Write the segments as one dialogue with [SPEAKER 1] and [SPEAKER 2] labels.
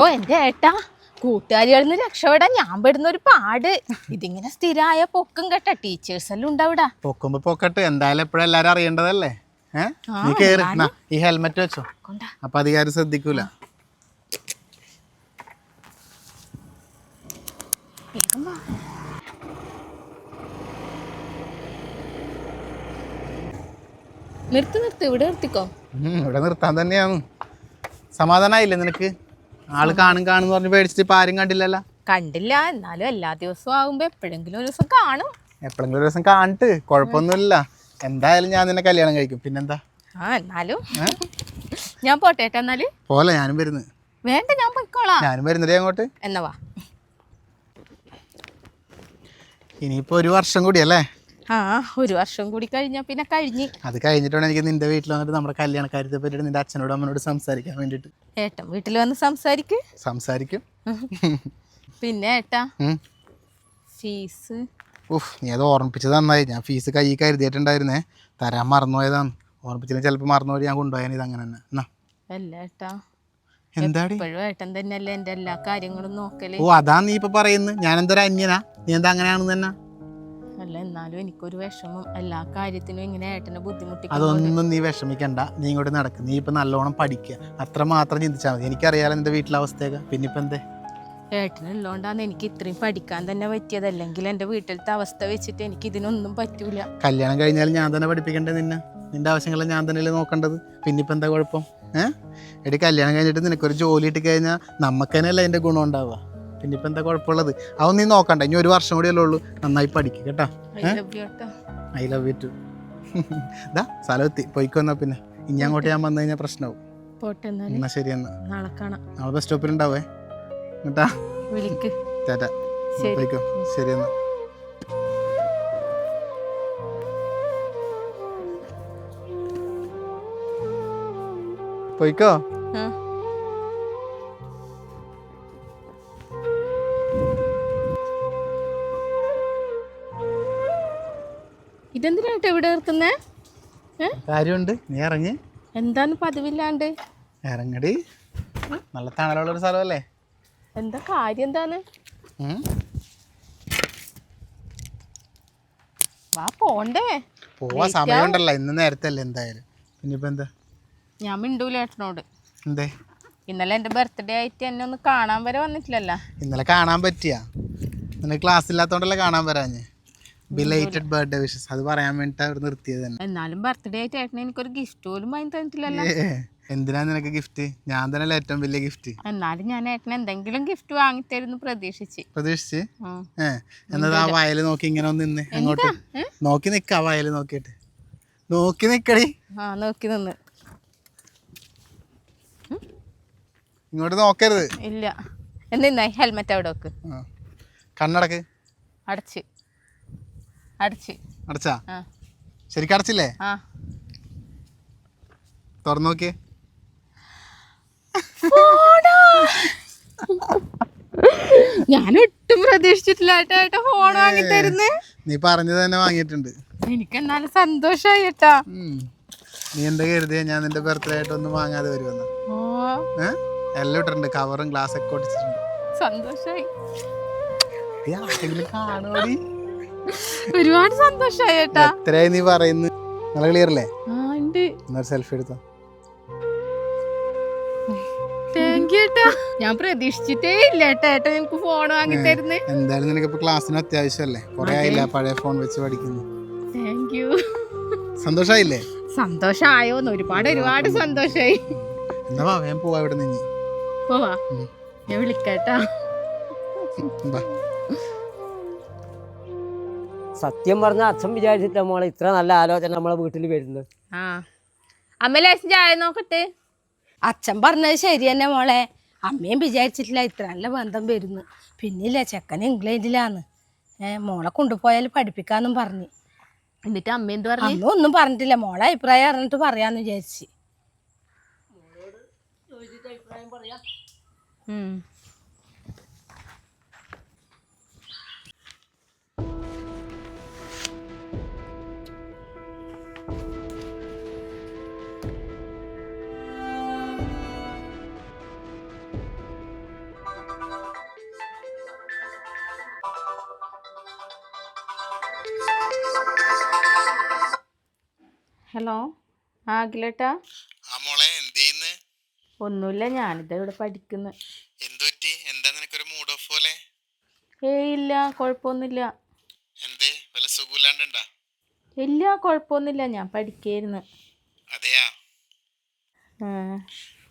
[SPEAKER 1] ഓ എന്റെ ഏട്ടാ കൂട്ടുകാരികളിൽ നിന്ന് രക്ഷപ്പെടാൻ ഞാൻ പെടുന്ന ഒരു പാട്. ഇതിങ്ങനെ സ്ഥിരമായ പൊക്കും കേട്ട ടീച്ചേഴ്സ് എല്ലാം ഉണ്ടാവിടാ
[SPEAKER 2] പൊക്കുമ്പോ പൊക്കട്ടെ എന്തായാലും എപ്പോഴും എല്ലാരും അറിയേണ്ടതല്ലേ? നീ കേറി നാ, ഈ ഹെൽമെറ്റ് വെച്ചോ.
[SPEAKER 1] കൊണ്ടാ.
[SPEAKER 2] അപ്പൊ അധികാരം ശ്രദ്ധിക്കൂല.
[SPEAKER 1] വേഗം വാ. നിർത്ത് നിർത്ത് ഇവിടെ നിർത്തിക്കോ.
[SPEAKER 2] ഉം, ഇവിടെ നിർത്താൻ തന്നെയാണ്. സമാധാനായില്ലേ നിനക്ക്? ആൾ കാണും കാണും പറഞ്ഞ് പേടിച്ചിട്ട് ഇപ്പൊ ആരും കണ്ടില്ലല്ലോ.
[SPEAKER 1] കണ്ടില്ല. എന്നാലും എല്ലാ ദിവസവും ആകുമ്പോ എപ്പോഴെങ്കിലും ഒരു ദിവസം കാണും.
[SPEAKER 2] എപ്പോഴെങ്കിലും ഒരു ദിവസം കാണിട്ട് കുഴപ്പമൊന്നുമില്ല. എന്തായാലും ഞാൻ നിന്നെ കല്യാണം കഴിക്കും. പിന്നെന്താ?
[SPEAKER 1] ആ എന്നാലും ഞാൻ പോട്ടെ ഏട്ടാ എന്നാൽ.
[SPEAKER 2] പോലെ ഞാനും വരുന്നു.
[SPEAKER 1] വേണ്ട ഞാൻ പൊയ്ക്കോളാം.
[SPEAKER 2] ഞാനും വരുന്നില്ലേ അങ്ങോട്ട്?
[SPEAKER 1] എന്നാ വാ.
[SPEAKER 2] ഇനിയിപ്പോ ഒരു വർഷം കൂടി അല്ലേ?
[SPEAKER 1] ആ ഒരു വർഷം കൂടി കഴിഞ്ഞാ പിന്നെ കഴിഞ്ഞ്.
[SPEAKER 2] അത് കഴിഞ്ഞിട്ടാണ് എനിക്ക് നിന്റെ വീട്ടിൽ വന്നിട്ട് നമ്മുടെ കല്യാണക്കാര്യത്തെ പറ്റിയിട്ട് നിന്റെ അച്ഛനോടും അമ്മനോട് സംസാരിക്കാൻ വേണ്ടിട്ട്
[SPEAKER 1] ഏട്ടൻ വീട്ടിൽ വന്ന് സംസാരിക്ക്.
[SPEAKER 2] സംസാരിക്കും.
[SPEAKER 1] പിന്നെ ഏട്ടാ ഫീസ്.
[SPEAKER 2] ഉഫ് നീ അത് ഓർമ്മിപ്പിച്ചത് നന്നായി ഞാൻ ഫീസ് കൈ കരുതിയിട്ടുണ്ടായിരുന്നേ. തരാൻ മറന്നുപോയതാണ്. ഓർമ്മിപ്പിച്ചില്ല ചിലപ്പോൾ മറന്നുപോയി ഞാൻ കൊണ്ടുപോയാൽ ഇത് അങ്ങനെ തന്നെ.
[SPEAKER 1] അല്ല ഏട്ടാ
[SPEAKER 2] എന്താടി?
[SPEAKER 1] ഇപ്പോഴും ഏട്ടൻ തന്നെയല്ലേ എന്റെ എല്ലാ കാര്യങ്ങളും നോക്കൽ.
[SPEAKER 2] ഓ അതാ നീ ഇപ്പൊ പറയുന്നത്. ഞാൻ എന്തൊരു അന്യനാ? നീ എന്താ അങ്ങനെയാണെന്ന് തന്നെ?
[SPEAKER 1] അല്ല എന്നാലും എനിക്കൊരു വിഷമം. എല്ലാ കാര്യത്തിനും ഇങ്ങനെ ഏട്ടനെ ബുദ്ധിമുട്ടി
[SPEAKER 2] അതൊന്നും നീ വിഷമിക്കണ്ട. നീ ഇങ്ങോട്ട് നടക്കും. നീ ഇപ്പൊ നല്ലോണം പഠിക്കുക അത്ര മാത്രം ചിന്തിച്ചാൽ മതി. എനിക്കറിയാലോ എന്റെ വീട്ടിലെ അവസ്ഥയൊക്കെ. പിന്നെ ഇപ്പൊ എന്തേ?
[SPEAKER 1] ഏട്ടനുള്ളതുകൊണ്ടാണ് എനിക്ക് ഇത്രയും പഠിക്കാൻ തന്നെ പറ്റിയത്. അല്ലെങ്കിൽ എന്റെ വീട്ടിലത്തെ അവസ്ഥ വെച്ചിട്ട് എനിക്ക് ഇതിനൊന്നും പറ്റൂല.
[SPEAKER 2] കല്യാണം കഴിഞ്ഞാൽ ഞാൻ തന്നെ പഠിപ്പിക്കണ്ടേ നിന്നെ? നിന്റെ ആവശ്യങ്ങളെ ഞാൻ തന്നെയല്ലേ നോക്കേണ്ടത്? പിന്നെ ഇപ്പൊ എന്താ കുഴപ്പം? ഏഹ് എടി കല്യാണം കഴിഞ്ഞിട്ട് നിനക്കൊരു ജോലി ഇട്ട് കഴിഞ്ഞാൽ നമുക്ക് തന്നെയല്ലേ അതിന്റെ ഗുണം ഉണ്ടാവുക. പിന്നെ ഇപ്പൊ എന്താ കുഴപ്പമുള്ളത്? അതൊന്നും നീ നോക്കണ്ട. ഇനി ഒരു വർഷം കൂടിയല്ലേ ഉള്ളൂ. നന്നായി പഠിക്കുക കേട്ടോ. I love you too. ഇതാ സ്ഥലമെത്തി പോയിക്കൊന്നാ പിന്നെ. ഇനി അങ്ങോട്ട് ഞാൻ വന്നു കഴിഞ്ഞാൽ പ്രശ്നമാവും എന്നാ ശരി എന്നാ.
[SPEAKER 1] നാളെ കാണാം.
[SPEAKER 2] നാളെ ബസ് സ്റ്റോപ്പിൽ ഉണ്ടാവേ കേട്ടാ?
[SPEAKER 1] വിളിക്ക്.
[SPEAKER 2] ടാറ്റ.
[SPEAKER 1] ശരി.
[SPEAKER 2] പോയിക്കോ. ശരി എന്നാ. പോയിക്കോ?
[SPEAKER 1] ഇതെന്തിനാട്ടോ ഇവിടെ നിർത്തുന്നേ ഏ?
[SPEAKER 2] കാര്യമുണ്ട്. നീ ഇറങ്ങി.
[SPEAKER 1] എന്താന്ന് പതിവില്ലാണ്ട്?
[SPEAKER 2] ഇറങ്ങടി. നല്ല തണലുള്ള ഒരു സ്ഥലമല്ലേ?
[SPEAKER 1] എന്താ കാര്യം
[SPEAKER 2] എന്താണ്?
[SPEAKER 1] വാ പോണ്ടേ.
[SPEAKER 2] പോവാ സമയമുണ്ടല്ലോ. ഇന്ന് നേരത്തെ അല്ലേ എന്തായാലും. പിന്നിപ്പോ എന്താ?
[SPEAKER 1] ഞാൻ മിണ്ടൂല ഏട്ടനോട്.
[SPEAKER 2] എന്തേ?
[SPEAKER 1] ഇന്നലെ എന്റെ ബർത്ത്ഡേ ആയിട്ട് എന്നെ ഒന്ന് കാണാൻ വരെ വന്നിട്ടില്ലല്ലോ.
[SPEAKER 2] ഇന്നലെ കാണാൻ പറ്റിയാ. നിനക്ക് ക്ലാസ് ഇല്ലാത്തോണ്ടല്ലേ കാണാൻ വരാഞ്ഞ്? Belated birthday wishes. അത് പറയാൻ വേണ്ടിട്ട് അവർ നിർത്തിയത് തന്നെ.
[SPEAKER 1] എന്നാലും ബർത്ത്ഡേ ആയിട്ട് ഏട്ടന് എനിക്കൊരു ഗിഫ്റ്റ് പോലും വാങ്ങി തന്നിട്ടില്ലല്ലോ.
[SPEAKER 2] എന്തിനാ നിനക്ക് ഗിഫ്റ്റ്? ഞാൻ തന്നെയല്ലേ ഏറ്റവും വലിയ ഗിഫ്റ്റ്.
[SPEAKER 1] എന്നാലും ഞാൻ ഏട്ടന് എന്തെങ്കിലും ഗിഫ്റ്റ് വാങ്ങിത്തരുന്നു പ്രതീക്ഷിച്ച്.
[SPEAKER 2] പ്രതീക്ഷിച്ച്?
[SPEAKER 1] ഉം.
[SPEAKER 2] ഏ എന്നത് ആ വയൽ നോക്കി ഇങ്ങനെ ഒന്ന് നിന്ന് അങ്ങോട്ട്. നോക്കി നിക്ക ആ വയൽ നോക്കിയിട്ട്. നോക്കി നിക്കടി.
[SPEAKER 1] ആ നോക്കി നിന്ന്.
[SPEAKER 2] ഇങ്ങോട്ട് നോക്കരുത്.
[SPEAKER 1] ഇല്ല. എന്നാ ഹെൽമെറ്റ് അവിടെ വെക്ക്.
[SPEAKER 2] കണ്ണടക്ക്.
[SPEAKER 1] അടച്ച്. അടച്ച്.
[SPEAKER 2] അടച്ചാ? ശരിക്കും അടച്ചില്ലേ? തുറന്നു നോക്കിയേ.
[SPEAKER 1] ഞാൻ ഒട്ടും പ്രതീക്ഷിച്ചിട്ടില്ല ഏട്ടാ. ഏട്ടാ ഫോൺ വാങ്ങി തരുന്നേ
[SPEAKER 2] നീ പറഞ്ഞത് തന്നെ വാങ്ങിയിട്ടുണ്ട്.
[SPEAKER 1] എനിക്ക് എന്നാലും സന്തോഷായി ഏട്ടാ.
[SPEAKER 2] നീ എന്താ കരുതിയ? ഞാൻ നിന്റെ ബർത്ത്ഡേ ആയിട്ട് ഒന്നും വാങ്ങാതെ വരുമെന്ന്. എല്ലാം ഇട്ടിട്ടുണ്ട്. കവറും ഗ്ലാസ് ഒക്കെ ഒട്ടിച്ചിട്ടുണ്ട്.
[SPEAKER 1] സന്തോഷായി.
[SPEAKER 2] കാണുമോടി
[SPEAKER 1] ഒരുപാട് സന്തോഷമായി ഏട്ടാ.
[SPEAKER 2] എത്രയായി നീ പറയുന്നു? നല്ല ക്ലിയർ അല്ലേ? എന്നൊരു സെൽഫി എടുത്തോ.
[SPEAKER 1] ഞാൻ പ്രതീക്ഷിച്ചിട്ടേ ഇല്ല ഏട്ടാ. എനിക്ക് ഫോൺ വാങ്ങി തരുന്നേ.
[SPEAKER 2] എന്തായാലും നിനക്ക് ഇപ്പൊ ക്ലാസ്സിന് അത്യാവശ്യമല്ലേ കുറെ ആയില്ല പഴയ ഫോൺ വെച്ച് പഠിക്കുന്നു.
[SPEAKER 1] Thank you
[SPEAKER 2] സന്തോഷായില്ലേ?
[SPEAKER 1] സന്തോഷായോന്ന് ഒരുപാട് ഒരുപാട് സന്തോഷായി.
[SPEAKER 2] എന്നാ വാ വേഗം പോവാ ഇവിടെ നിന്ന്
[SPEAKER 1] പോവാ. ഞാൻ വിളിക്കാട്ടാ.
[SPEAKER 3] സത്യം പറഞ്ഞ അച്ഛൻ വിചാരിച്ചിട്ട് മോളെ ഇത്ര നല്ല ആലോചന നമ്മളെ വീട്ടിൽ വരുന്നത്.
[SPEAKER 1] ആ. അമ്മ ലേശം ചായ നോക്കട്ടെ?
[SPEAKER 4] അച്ഛൻ പറഞ്ഞത് ശരി തന്നെ മോളെ. അമ്മയും വിചാരിച്ചിട്ടില്ല ഇത്ര നല്ല ബന്ധം വരുന്നു. പിന്നില്ല ചെക്കൻ ഇംഗ്ലണ്ടിലാന്ന്. ഏഹ് മോളെ കൊണ്ടുപോയാൽ പഠിപ്പിക്കാന്നും പറഞ്ഞു.
[SPEAKER 1] എന്നിട്ട് അമ്മ എന്ത് പറഞ്ഞു?
[SPEAKER 4] അമ്മ ഒന്നും പറഞ്ഞിട്ടില്ല. മോളെ അഭിപ്രായം അറിഞ്ഞിട്ട് പറയാന്ന് വിചാരിച്ച്.
[SPEAKER 1] ഹലോ. ആ അഖിലേട്ടാ
[SPEAKER 2] ആ മോളെ എന്ത് ചെയ്യുന്നു
[SPEAKER 1] ഒന്നുമില്ല ഞാനിതാ ഇവിടെ പഠിക്കുന്നു.
[SPEAKER 2] എന്തുപറ്റി? എന്താ നിനക്കൊരു മൂഡ് ഓഫ് പോലെ?
[SPEAKER 1] ഏയ് ഇല്ല കുഴപ്പമൊന്നുമില്ല
[SPEAKER 2] എന്തേ? വല്ല സുഖമില്ലാണ്ടാ
[SPEAKER 1] ഇല്ല കുഴപ്പമൊന്നുമില്ല ഞാൻ പഠിക്കായിരുന്നു
[SPEAKER 2] അതെയാ?
[SPEAKER 1] ആ,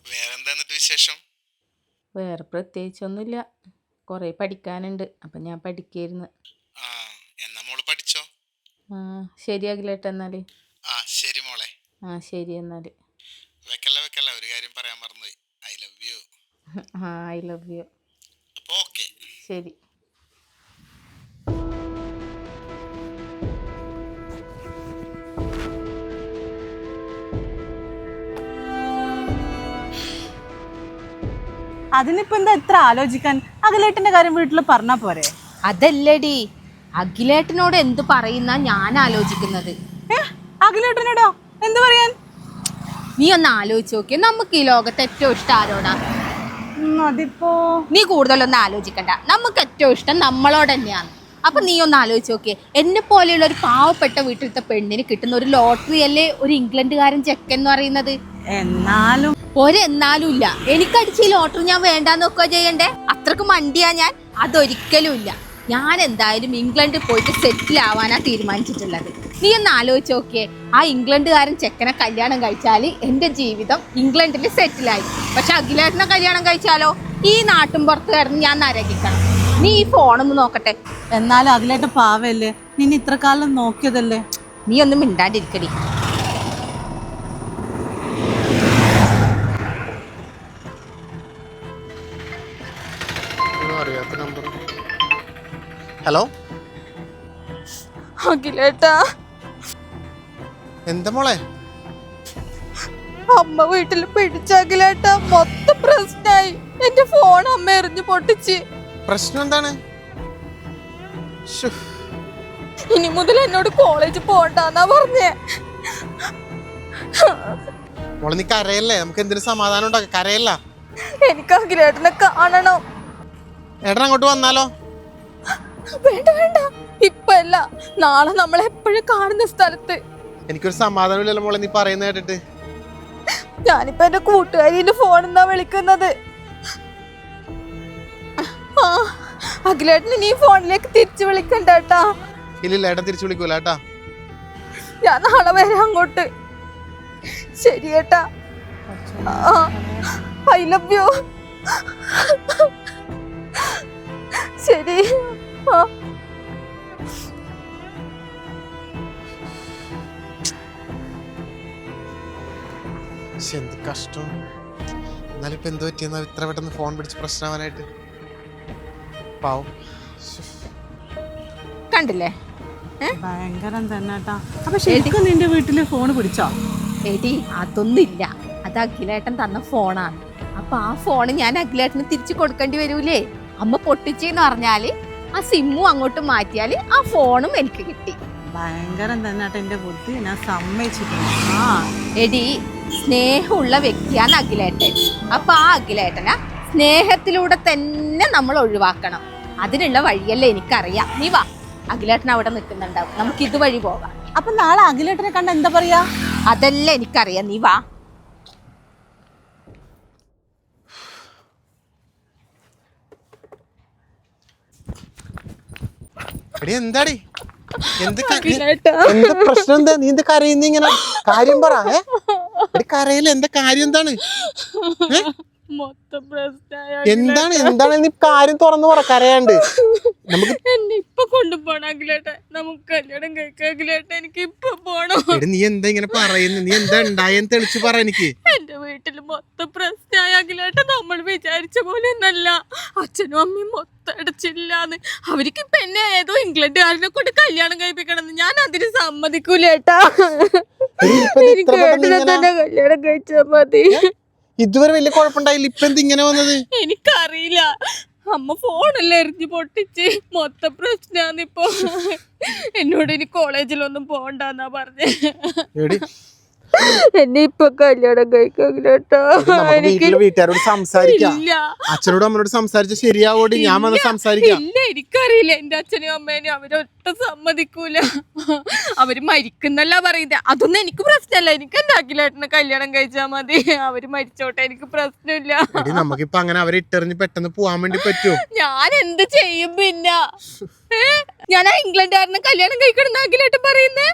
[SPEAKER 2] വേറെന്താ എന്നിട്ട് വിശേഷം?
[SPEAKER 1] വേറെ പ്രത്യേകിച്ചൊന്നുമില്ല കുറേ പഠിക്കാനുണ്ട് അപ്പം ഞാൻ പഠിക്കായിരുന്നു
[SPEAKER 2] ആ എന്നാ മോൾ പഠിച്ചോ?
[SPEAKER 1] ആ ശരി അഖിലേട്ടാ എന്നാൽ
[SPEAKER 2] ആ ശരി
[SPEAKER 1] എന്നാൽ
[SPEAKER 2] വെക്കല്ല വെക്കല്ല? ഒരു കാര്യം പറയാൻ മറന്നുപോയി. ഐ ലവ് യു
[SPEAKER 1] ആ ഐ ലവ് യു
[SPEAKER 2] ഓക്കെ
[SPEAKER 1] ശരി.
[SPEAKER 5] അതിനിപ്പോ എന്താ ഇത്ര ആലോചിക്കാൻ? അഖിലേട്ടന്റെ കാര്യം വീട്ടിൽ പറഞ്ഞാ പോരെ?
[SPEAKER 1] അതല്ലടി. അഖിലേട്ടനോട് എന്ത് പറയുന്ന ഞാൻ ആലോചിക്കുന്നത്.
[SPEAKER 5] ഏ? അഖിലേട്ടനോടോ? എന്ത് പറയാൻ?
[SPEAKER 1] നീ ഒന്ന് ആലോചിച്ച് നോക്കിയ. നമുക്ക് ഈ ലോകത്ത് ഏറ്റവും ഇഷ്ടം ആരോടാ?
[SPEAKER 5] അതിപ്പോ
[SPEAKER 1] നീ കൂടുതലൊന്നും ആലോചിക്കണ്ട. നമുക്ക് ഏറ്റവും ഇഷ്ടം നമ്മളോട് തന്നെയാണ്. അപ്പൊ നീ ഒന്ന് ആലോചിച്ച് നോക്കിയേ. എന്നെ പോലെയുള്ള ഒരു പാവപ്പെട്ട വീട്ടിലത്തെ പെണ്ണിന് കിട്ടുന്ന ഒരു ലോട്ടറി അല്ലേ ഒരു ഇംഗ്ലണ്ടുകാരൻ ചെക്ക് എന്ന് പറയുന്നത്?
[SPEAKER 5] എന്നാലും
[SPEAKER 1] ഒരെന്നാലും ഇല്ല. എനിക്കടിച്ച് ഈ ലോട്ടറി ഞാൻ വേണ്ടാന്ന് നോക്കുക ചെയ്യണ്ടേ? അത്രയ്ക്ക് മണ്ടിയാ ഞാൻ. അതൊരിക്കലും ഇല്ല. ഞാൻ എന്തായാലും ഇംഗ്ലണ്ടിൽ പോയിട്ട് സെറ്റിൽ ആവാനാ തീരുമാനിച്ചിട്ടുള്ളത്. നീ ഒന്ന് ആലോചിച്ച് നോക്കിയേ. ആ ഇംഗ്ലണ്ടുകാരൻ ചെക്കനെ കല്യാണം കഴിച്ചാൽ എന്റെ ജീവിതം ഇംഗ്ലണ്ടിൽ സെറ്റിലായി. പക്ഷെ അഖിലേട്ടനെ കല്യാണം കഴിച്ചാലോ? ഈ നാട്ടും പുറത്ത് കിടന്ന് ഞാൻ നരകിക്കണം. നീ ഈ ഫോണൊന്ന് നോക്കട്ടെ.
[SPEAKER 5] എന്നാലും അതിലേട്ട് പാവല്ലേ? നീ ഇത്ര കാലം നോക്കിയതല്ലേ?
[SPEAKER 1] നീ ഒന്നും മിണ്ടാണ്ടിരിക്കടി.
[SPEAKER 2] അറിയാത്ത നമ്പർ ഹലോ
[SPEAKER 1] അഖിലേട്ടാ.
[SPEAKER 2] എന്താ മോളെ?
[SPEAKER 1] അമ്മ വീട്ടിൽ പിടിച്ചാക്കിലേട്ട മൊത്തം പ്രശ്നമായി എന്റെ ഫോൺ അമ്മ എറിഞ്ഞു പൊട്ടിച്ച്.
[SPEAKER 2] പ്രശ്നം എന്താണ്?
[SPEAKER 1] ഇനി മുതൽ എന്നോട് കോളേജ് പോണ്ടാന്നാ പറഞ്ഞേ.
[SPEAKER 2] മോളെ നീ കരയല്ലേ? നമുക്ക് എന്തിനു സമാധാനം ഉണ്ടാക്കാം. കരയല്ല.
[SPEAKER 1] എനിക്ക് അഖിലേട്ടനെ കാണണം.
[SPEAKER 2] ഏട്ടൻ അങ്ങോട്ട് വന്നാലോ?
[SPEAKER 1] വേണ്ട വേണ്ട. ഇപ്പല്ല. നാളെ നമ്മൾ എപ്പോഴും കാണുന്ന സ്ഥലത്ത്.
[SPEAKER 2] എനിക്കൊരു സമാധാനമില്ലല്ലോ മോളെ നീ പറയുന്ന കേട്ടിട്ട്.
[SPEAKER 1] ഞാനിപ്പോ എന്റെ കൂട്ടുകാരിന്റെ എന്താ വിളിക്കുന്നത്. അഖിലേട്ടൻ ഈ ഫോണിലേക്ക് തിരിച്ചു വിളിക്കണ്ടേട്ടാ
[SPEAKER 2] ഇല്ലില്ല ഏട്ടൻ തിരിച്ചു വിളിക്കൂല ഏട്ടാ
[SPEAKER 1] ഞാൻ നാളെ വരാം അങ്ങോട്ട്. ശരി ഏട്ടാ. ഐ ലവ് യു ശരി. ആ.
[SPEAKER 2] എന്ത് കഷ്ടം. എന്നാലും ഇപ്പൊ എന്ത് പറ്റിയെന്നാ ഇത്ര പെട്ടെന്ന് ഫോൺ പിടിച്ച് പ്രശ്നമാവാനായിട്ട്. പാവം.
[SPEAKER 1] കണ്ടില്ലേ?
[SPEAKER 5] ഭയങ്കരം തന്നെ കേട്ടാ അപ്പൊ ശരിക്കും നിന്റെ വീട്ടിൽ ഫോൺ പിടിച്ചോ?
[SPEAKER 1] എടി അതൊന്നുമില്ല. അത് അഖിലേട്ടൻ തന്ന ഫോണാണ്. അപ്പൊ ആ ഫോൺ ഞാൻ അഖിലേട്ടന് തിരിച്ചു കൊടുക്കേണ്ടി വരൂലേ? അമ്മ പൊട്ടിച്ചെന്ന് പറഞ്ഞാൽ ആ സിമ്മും അങ്ങോട്ട് മാറ്റിയാൽ ആ ഫോണും എനിക്ക് കിട്ടി.
[SPEAKER 5] ഭയങ്കരം തന്നെ എന്റെ ബുദ്ധി ഞാൻ സമ്മതിച്ചിട്ടുണ്ട്
[SPEAKER 1] എടി സ്നേഹമുള്ള വ്യക്തിയാണ് അഖിലേട്ടൻ. അപ്പൊ ആ അഖിലേട്ടനെ സ്നേഹത്തിലൂടെ തന്നെ നമ്മൾ ഒഴിവാക്കണം. അതിനുള്ള വഴിയല്ലേ എനിക്കറിയാം. നീ വാ. അഖിലേട്ടൻ അവിടെ നിൽക്കുന്നുണ്ടാവും. നമുക്ക് ഇതുവഴി പോകാം.
[SPEAKER 5] അപ്പൊ നാളെ അഖിലേട്ടനെ കണ്ട എന്താ പറയാ?
[SPEAKER 1] അതല്ല എനിക്കറിയാം. നീ വാ.
[SPEAKER 2] എന്താടി? എന്ത് എന്താ പ്രശ്നം എന്താ? നീ എന്ത് കരയുന്ന ഇങ്ങനെ? കാര്യം പറ കരയില്ല എന്താ കാര്യം എന്താണ്? എന്താണ്? എന്താണ്? നീ കാര്യം തുറന്നു പറ കരയാണ്ട്. നമുക്ക്
[SPEAKER 4] ഇപ്പൊ നമുക്ക് കല്യാണം കഴിക്കാൻ അഖിലേട്ടൻ എനിക്ക് ഇപ്പൊ പോണം.
[SPEAKER 2] നീ എന്താ ഇങ്ങനെ പറയുന്നത് നീ എന്താ ഉണ്ടായെന്ന് തെളിച്ചു പറ എനിക്ക്.
[SPEAKER 4] എന്റെ വീട്ടിൽ മൊത്തം പ്രശ്നമായാകിലേട്ടെ നമ്മൾ വിചാരിച്ച പോലെ ഒന്നല്ല. അച്ഛനും അമ്മയും മൊത്തം അടച്ചില്ലാന്ന്. അവർക്ക് ഇപ്പൊ എന്നെ ഏതോ ഇംഗ്ലണ്ടുകാരനെ കൊണ്ട് കല്യാണം കഴിപ്പിക്കണം ഞാൻ അതിന് സമ്മതിക്കൂലേട്ടാ.
[SPEAKER 2] എനിക്ക്
[SPEAKER 4] ഏട്ടനെ തന്നെ കല്യാണം കഴിച്ചാ മതി.
[SPEAKER 2] ഇതുവരെ വലിയ കുഴപ്പമുണ്ടായില്ല. ഇപ്പൊ എന്ത് ഇങ്ങനെ വന്നത്?
[SPEAKER 4] എനിക്കറിയില്ല. അമ്മ ഫോണെല്ലാം എറിഞ്ഞു പൊട്ടിച്ച്. മൊത്തം പ്രശ്നാന്നിപ്പോ എന്നോട് ഇനി കോളേജിലൊന്നും പോണ്ടെന്നാ പറഞ്ഞേ. എന്നെ ഇപ്പൊ കല്യാണം കഴിക്കാട്ടോ
[SPEAKER 2] നമുക്ക് വീട്ടിൽ വീട്ടുകാരോട് സംസാരിക്കാം.
[SPEAKER 4] ഇല്ല.
[SPEAKER 2] അച്ഛനോടും അമ്മനോട് സംസാരിച്ച ശരിയാവോടി? ഞാൻ വന്ന്. സംസാരിക്കാം.
[SPEAKER 4] ഇല്ല എനിക്കറിയില്ല. എന്റെ അച്ഛനും അമ്മേനും അവരൊട്ടും സമ്മതിക്കൂല. അവർ മരിക്കുന്നല്ല പറയുന്നത് അതൊന്നും എനിക്ക് പ്രശ്നമല്ല എനിക്ക് എന്റെ അഖിലേട്ടനെ കല്യാണം കഴിച്ചാ മതി. അവർ മരിച്ചോട്ടെ എനിക്ക് പ്രശ്നമില്ല.
[SPEAKER 2] എടി നമുക്കിപ്പൊ അങ്ങനെ അവരെ ഇട്ടെറിഞ്ഞ് പെട്ടെന്ന് പോവാൻ വേണ്ടി പറ്റുമോ
[SPEAKER 4] ഞാൻ എന്ത് ചെയ്യും പിന്നെ? ഏ? ഞാൻ ആ ഇംഗ്ലണ്ടുകാരനെ കല്യാണം കഴിക്കണം അഖിലേട്ടൻ പറയുന്നേ.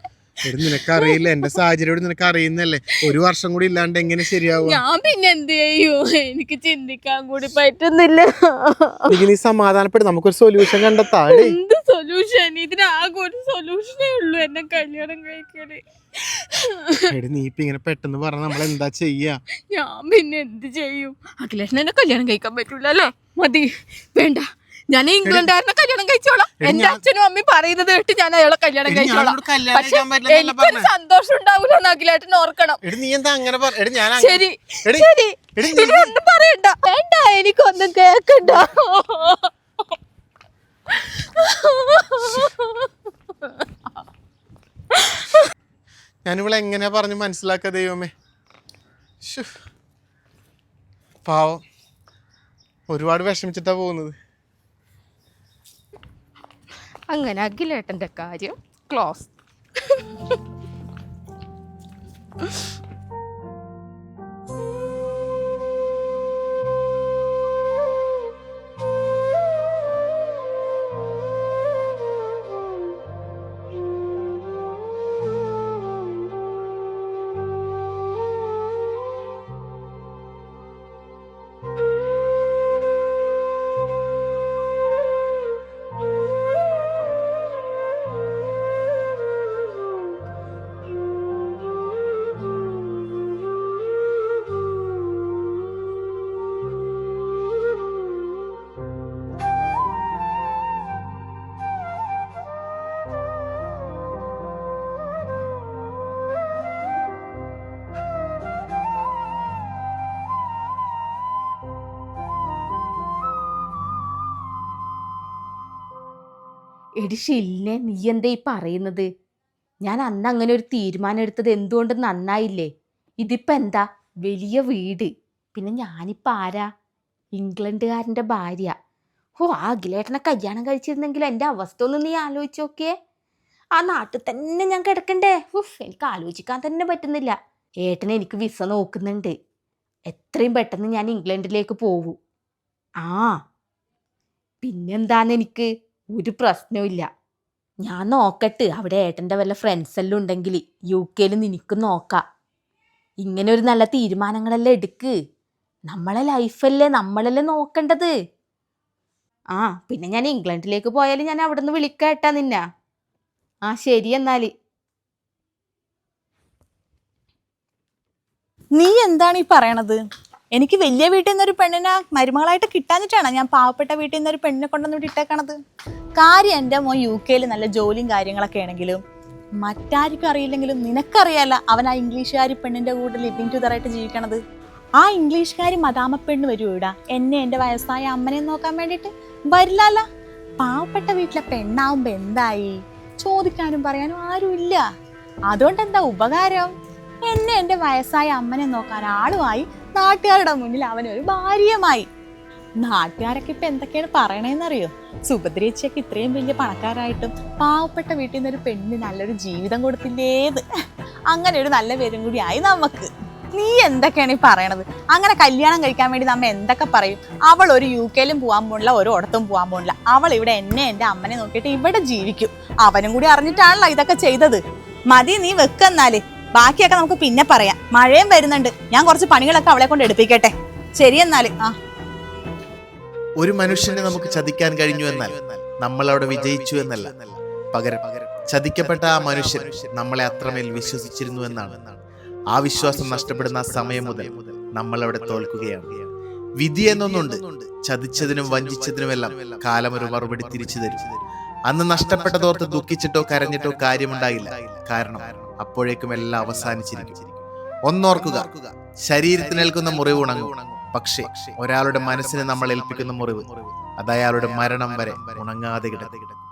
[SPEAKER 2] എടി നിനക്കറിയില്ല എന്റെ സാഹചര്യം നിനക്ക് അറിയുന്നല്ലേ ഒരു വർഷം കൂടി ഇല്ലാണ്ട് എങ്ങനെ ശരിയാവും?
[SPEAKER 4] ഞാൻ പിന്നെ എന്ത് ചെയ്യൂ? എനിക്ക് ചിന്തിക്കാൻ കൂടി പറ്റുന്നില്ല.
[SPEAKER 2] നീ സമാധാനപ്പെടും നമുക്കൊരു സൊല്യൂഷൻ കണ്ടെത്താം
[SPEAKER 4] എന്ത് സൊല്യൂഷൻ ഇതിനാകെ ഒരു സൊല്യൂഷനേ ഉള്ളൂ എന്നെ കല്യാണം കഴിക്കൽ.
[SPEAKER 2] എടി നീ ഇപ്പൊ ഇങ്ങനെ പെട്ടെന്ന് പറഞ്ഞ നമ്മൾ എന്താ ചെയ്യാ?
[SPEAKER 4] ഞാൻ പിന്നെ എന്ത് ചെയ്യും? അഖിലേഷനെ എന്നെ കല്യാണം കഴിക്കാൻ പറ്റൂല അല്ലേ മതി വേണ്ട. ഞാൻ ഇംഗ്ലണ്ടുകാരനെ കല്യാണം കഴിച്ചോളാം. എന്റെ അച്ഛനും അമ്മയും പറയുന്നത് കേട്ട് ഞാൻ അയാളെ കല്യാണം കഴിച്ചോളാം. പക്ഷെ എനിക്കൊരു സന്തോഷം ഉണ്ടാവില്ല അഖിലേട്ടൻ ഓർക്കണം. ശരി ശരി. ഒന്നും പറയണ്ട. വേണ്ട എനിക്കൊന്നും കേക്കണ്ട.
[SPEAKER 2] ഞാനിവിടെ എങ്ങനെയാ പറഞ്ഞ് മനസ്സിലാക്കുക ദൈവമേ. പാവം. ഒരുപാട് വിഷമിച്ചിട്ടാ പോകുന്നത്.
[SPEAKER 1] അങ്ങനെ അഖിലേട്ടന്റെ കാര്യം ക്ലോസ്. എടി ഷില്ലെ നീ എന്താ ഈ പറയുന്നത്? ഞാൻ അന്ന് അങ്ങനെ ഒരു തീരുമാനം എടുത്തത് എന്തുകൊണ്ട് നന്നായില്ലേ? ഇതിപ്പോ എന്താ? വലിയ വീട്. പിന്നെ ഞാനിപ്പോ ആരാ? ഇംഗ്ലണ്ടുകാരന്റെ ഭാര്യ. ഓ ആ അഖിലേട്ടനെ കല്യാണം കഴിച്ചിരുന്നെങ്കിൽ എന്റെ അവസ്ഥ ഒന്ന് നീ ആലോചിച്ച് നോക്കിയേ. ആ നാട്ടിൽ തന്നെ ഞാൻ കിടക്കണ്ടേ? ഉഫ് എനിക്ക് ആലോചിക്കാൻ തന്നെ പറ്റുന്നില്ല. ഏട്ടനെ എനിക്ക് വിസ നോക്കുന്നുണ്ട്. എത്രയും പെട്ടെന്ന് ഞാൻ ഇംഗ്ലണ്ടിലേക്ക് പോവൂ. ആ പിന്നെന്താന്ന് എനിക്ക്? ഒരു പ്രശ്നവുമില്ല. ഞാൻ നോക്കട്ട് അവിടെ ഏട്ടന്റെ വല്ല ഫ്രണ്ട്സ് എല്ലാം ഉണ്ടെങ്കിൽ യു കെയിൽ നിനക്കും നോക്കാം. ഇങ്ങനെ ഒരു നല്ല തീരുമാനങ്ങളല്ലേ എടുക്ക്. നമ്മളെ ലൈഫല്ലേ നമ്മളല്ലേ നോക്കേണ്ടത്? ആ പിന്നെ ഞാൻ ഇംഗ്ലണ്ടിലേക്ക് പോയാൽ ഞാൻ അവിടെ നിന്ന് വിളിക്കാട്ടാ നിന്ന. ആ ശരി എന്നാൽ.
[SPEAKER 5] നീ എന്താണ് ഈ പറയണത്? എനിക്ക് വലിയ വീട്ടിൽ നിന്നൊരു പെണ്ണിനെ മരുമകളായിട്ട് കിട്ടാഞ്ഞിട്ടാണ്? ഞാൻ പാവപ്പെട്ട വീട്ടിൽ നിന്നൊരു പെണ്ണിനെ കൊണ്ടുവന്ന് ഇട്ടേക്കണത്? കാര്യം എന്റെ മോൻ യു കെയിൽ നല്ല ജോലിയും കാര്യങ്ങളൊക്കെ ആണെങ്കിലും മറ്റാർക്കും അറിയില്ലെങ്കിലും നിനക്കറിയാല അവൻ ആ ഇംഗ്ലീഷുകാരി പെണ്ണിന്റെ കൂടെ ലിവിങ് ടുതറായിട്ട് ജീവിക്കണത്. ആ ഇംഗ്ലീഷുകാരി മദാമ പെണ്ണ് വരൂ ഇടാ എന്നെ എന്റെ വയസ്സായ അമ്മനെ നോക്കാൻ വേണ്ടിയിട്ട് വരില്ലല്ല പാവപ്പെട്ട വീട്ടിലെ പെണ്ണാവുമ്പോൾ എന്തായി? ചോദിക്കാനും പറയാനും ആരുമില്ല അതുകൊണ്ട് എന്താ ഉപകാരം? എന്നെ എന്റെ വയസ്സായ അമ്മനെ നോക്കാൻ ആളുമായി നാട്ടുകാരുടെ മുന്നിൽ അവനൊരു ഭാര്യയുമായി. നാട്ടുകാരൊക്കെ ഇപ്പൊ എന്തൊക്കെയാണ് പറയണേന്നറിയോ? സുഭദ്രേച്ചിയൊക്കെ ഇത്രയും വലിയ പണക്കാരായിട്ടും പാവപ്പെട്ട വീട്ടിൽ ഒരു പെണ്ണിന് നല്ലൊരു ജീവിതം കൊടുത്തില്ലേത് അങ്ങനെ ഒരു നല്ല പേരും കൂടി ആയി നമുക്ക്. നീ എന്തൊക്കെയാണ് ഈ പറയണത്? അങ്ങനെ കല്യാണം കഴിക്കാൻ വേണ്ടി നമ്മ എന്തൊക്കെ പറയും? അവൾ ഒരു യു കെയിലും പോകാൻ പോണില്ല ഒരു ഒടത്തും പോകാൻ പോണില്ല. അവൾ ഇവിടെ എന്നെ എന്റെ അമ്മനെ നോക്കിയിട്ട് ഇവിടെ ജീവിക്കും. അവനും കൂടി അറിഞ്ഞിട്ടാണല്ലോ ഇതൊക്കെ ചെയ്തത്. മതി നീ വെക്കെന്നാൽ ബാക്കിയൊക്കെ നമുക്ക് പിന്നെ പറയാം. മഴയും വരുന്നുണ്ട്. ഞാൻ കുറച്ച് പണികളൊക്കെ അവളെ കൊണ്ട് എടുപ്പിക്കട്ടെ. ശരി എന്നാൽ. ആ.
[SPEAKER 6] ഒരു മനുഷ്യനെ നമുക്ക് ചതിക്കാൻ കഴിഞ്ഞു എന്നാൽ നമ്മൾ അവിടെ വിജയിച്ചു എന്നല്ല. പകരം ചതിക്കപ്പെട്ട ആ മനുഷ്യൻ നമ്മളെ അത്രമേൽ വിശ്വസിച്ചിരുന്നു എന്നാണ്. ആ വിശ്വാസം നഷ്ടപ്പെടുന്ന സമയം മുതൽ നമ്മൾ അവിടെ തോൽക്കുകയാണ്. വിധി എന്നൊന്നുണ്ട്. ചതിച്ചതിനും വഞ്ചിച്ചതിനുമെല്ലാം കാലം ഒരു മറുപടി തിരിച്ചു തരും. അന്ന് നഷ്ടപ്പെട്ടതോർത്ത് ദുഃഖിച്ചിട്ടോ കരഞ്ഞിട്ടോ കാര്യമുണ്ടായില്ല. കാരണം അപ്പോഴേക്കും എല്ലാം അവസാനിച്ചിരിക്കും. ഒന്നോർക്കുക ശരീരത്തിനേൽക്കുന്ന മുറിവ് ഉണങ്ങും. പക്ഷേ ഒരാളുടെ മനസ്സിനെ നമ്മൾ ഏൽപ്പിക്കുന്ന മുറിവ്. അത് അയാളുടെ മരണം വരെ ഉണങ്ങാതെ കിടക്കും.